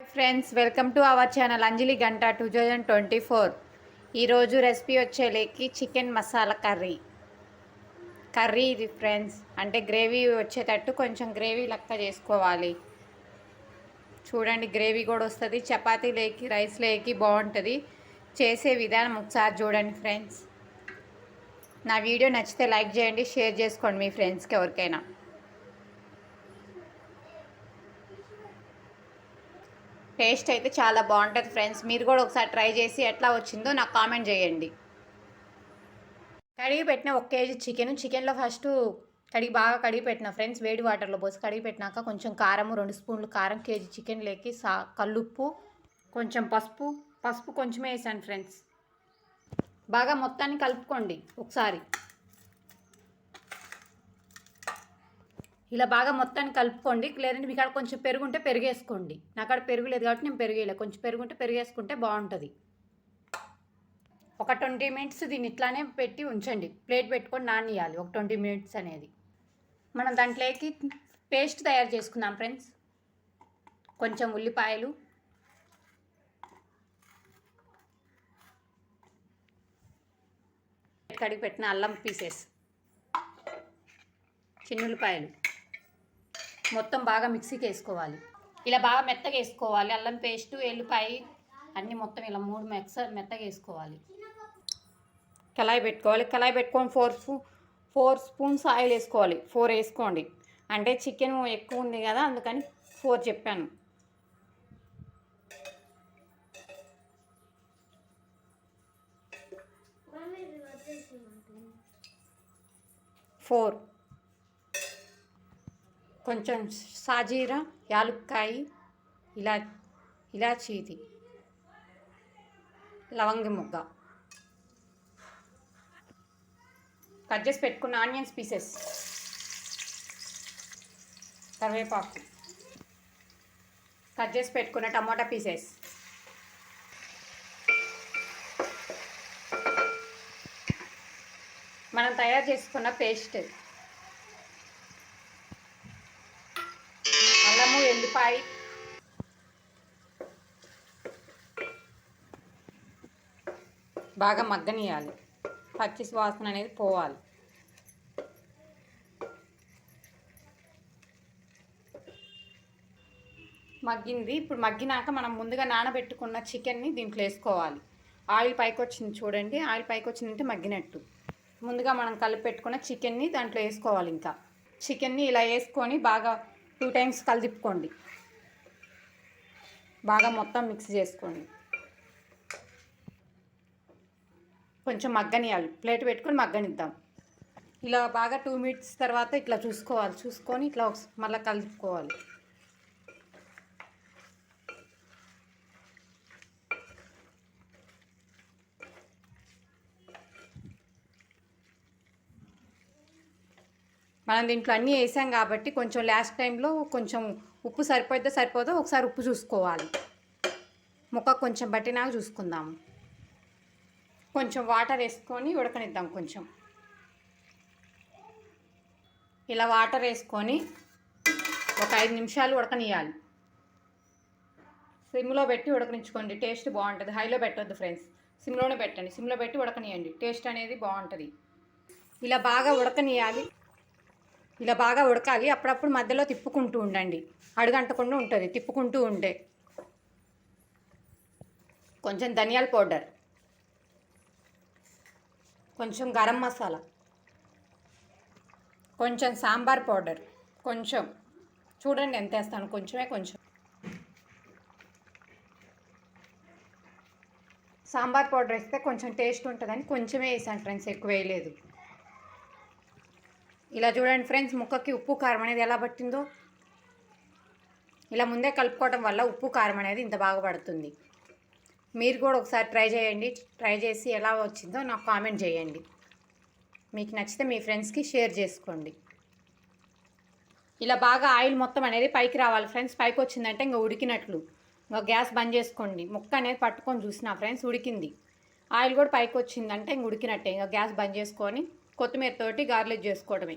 Friends welcome to our channel Anjali Ganta two thousand twenty four ఈరోజు recipe వచ్చేలేకి chicken masala curry curry ఇది friends అంటే gravy వచ్చేటట్టు కొంచెం గ్రేవీ లెక్క చేసుకోవాలి. చూడండి గ్రేవీ కూడా వస్తుంది చపాతీ లేకి రైస్ లేకి బాగుంటుంది. చేసే విధానం ఒకసారి చూడండి ఫ్రెండ్స్ నా వీడియో నచ్చితే లైక్ చేయండి షేర్ చేసుకోండి మీ ఫ్రెండ్స్కి ఎవరికైనా. టేస్ట్ అయితే చాలా బాగుంటుంది ఫ్రెండ్స్. మీరు కూడా ఒకసారి ట్రై చేసి ఎట్లా వచ్చిందో నాకు కామెంట్ చేయండి. కడిగి పెట్టిన ఒక కేజీ చికెన్. చికెన్లో ఫస్ట్ కడిగి బాగా కడిగి పెట్టిన ఫ్రెండ్స్ వేడి వాటర్లో పోసి కడిగి పెట్టినాక కొంచెం కారము రెండు స్పూన్లు కారం కేజీ చికెన్ లేకి సా కల్లుప్పు కొంచెం పసుపు పసుపు కొంచెమే వేసాను ఫ్రెండ్స్. బాగా మొత్తాన్ని కలుపుకోండి ఒకసారి. ఇలా బాగా మొత్తాన్ని కలుపుకోండి. లేదంటే మీకు అక్కడ కొంచెం పెరుగుంటే పెరిగేసుకోండి. నాకు అక్కడ పెరుగు లేదు కాబట్టి నేను పెరిగేయలే. కొంచెం పెరుగు ఉంటే పెరిగేసుకుంటే బాగుంటుంది. ఒక ట్వంటీ మినిట్స్ దీన్ని ఇట్లానే పెట్టి ఉంచండి. ప్లేట్ పెట్టుకొని నానియాలి ఒక ట్వంటీ మినిట్స్ అనేది. మనం దాంట్లోకి పేస్ట్ తయారు చేసుకుందాం ఫ్రెండ్స్. కొంచెం ఉల్లిపాయలు. కడిగి పెట్టిన అల్లం పీసెస్. చిన్నుల్లిపాయలు మొత్తం బాగా మిక్సీకి వేసుకోవాలి. ఇలా బాగా మెత్తగా వేసుకోవాలి. అల్లం పేస్ట్ ఎల్లిపాయ అన్నీ మొత్తం ఇలా మూడు మెక్స మెత్తగా వేసుకోవాలి. కళాయి పెట్టుకోవాలి. కళాయి పెట్టుకొని four spoon four spoons oil వేసుకోవాలి. ఫోర్ వేసుకోండి. అంటే చికెన్ ఎక్కువ ఉంది కదా అందుకని ఫోర్ చెప్పాను. ఫోర్. కొంచెం సాజీరా యాలుక్కాయి ఇలా ఇలాచీది లవంగి ముగ్గ. కట్ చేసి పెట్టుకున్న ఆనియన్స్ పీసెస్. కరివేపాకు. కట్ చేసి పెట్టుకున్న టమాటా పీసెస్. మనం తయారు చేసుకున్న పేస్ట్. అల్లము బాగా మగ్గనియాలి. పచ్చి వాసన అనేది పోవాలి. మగ్గింది. ఇప్పుడు మగ్గినాక మనం ముందుగా నానబెట్టుకున్న చికెన్ని దీంట్లో వేసుకోవాలి. ఆయిల్ పైకి వచ్చింది చూడండి. ఆయిల్ పైకి వచ్చిందంటే మగ్గినట్టు. ముందుగా మనం కలిపి పెట్టుకున్న చికెన్ని దాంట్లో వేసుకోవాలి ఇంకా. చికెన్ని ఇలా వేసుకొని బాగా టూ టైమ్స్ కలిదిప్పుకోండి బాగా మొత్తం మిక్స్ చేసుకోండి. కొంచెం మగ్గనియాలి. ప్లేట్ పెట్టుకొని మగ్గనిద్దాం. ఇలా బాగా టూ మినిట్స్ తర్వాత ఇట్లా చూసుకోవాలి. చూసుకొని ఇట్లా మళ్ళీ కలుపుకోవాలి మనం దీంట్లో అన్నీ వేసాం కాబట్టి కొంచెం లాస్ట్ టైంలో కొంచెం ఉప్పు సరిపోతే సరిపోదో ఒకసారి ఉప్పు చూసుకోవాలి. ముక్క కొంచెం బట్టినాక చూసుకుందాము. కొంచెం వాటర్ వేసుకొని ఉడకనిద్దాం కొంచెం. ఇలా వాటర్ వేసుకొని ఒక ఐదు నిమిషాలు ఉడకనియాలి సిమ్లో పెట్టి ఉడకనించుకోండి టేస్ట్ బాగుంటుంది. హైలో పెట్టొద్దు ఫ్రెండ్స్ సిమ్లోనే పెట్టండి. సిమ్లో పెట్టి ఉడకనియండి టేస్ట్ అనేది బాగుంటుంది. ఇలా బాగా ఉడకనియాలి ఇలా బాగా ఉడకాలి. అప్పుడప్పుడు మధ్యలో తిప్పుకుంటూ ఉండండి. అడుగంటకుండా ఉంటుంది. తిప్పుకుంటూ ఉంటే కొంచెం ధనియాల పౌడర్ కొంచెం గరం మసాలా కొంచెం సాంబార్ పౌడర్ కొంచెం చూడండి ఎంత వేస్తాను. కొంచెమే కొంచెం. సాంబార్ పౌడర్ వేస్తే కొంచెం టేస్ట్ ఉంటుందని కొంచెమే వేసాను ఫ్రెండ్స్. ఎక్కువ వేయలేదు. ఇలా చూడండి ఫ్రెండ్స్ ముక్కకి ఉప్పు కారం అనేది ఎలా పట్టిందో. ఇలా ముందే కలుపుకోవడం వల్ల ఉప్పు కారం అనేది ఇంత బాగా పడుతుంది. మీరు కూడా ఒకసారి ట్రై చేయండి. ట్రై చేసి ఎలా వచ్చిందో నాకు కామెంట్ చేయండి. మీకు నచ్చితే మీ ఫ్రెండ్స్కి షేర్ చేసుకోండి. ఇలా బాగా ఆయిల్ మొత్తం అనేది పైకి రావాలి ఫ్రెండ్స్. పైకి వచ్చిందంటే ఇంకా ఉడికినట్లు. ఇంకా గ్యాస్ బంద్ చేసుకోండి. ముక్క అనేది పట్టుకొని చూసిన ఫ్రెండ్స్ ఉడికింది. ఆయిల్ కూడా పైకి వచ్చిందంటే ఇంక ఉడికినట్టే. ఇంకా గ్యాస్ బంద్ చేసుకొని కొత్తిమీర తోటి గార్లిక్ చేసుకోవడమే.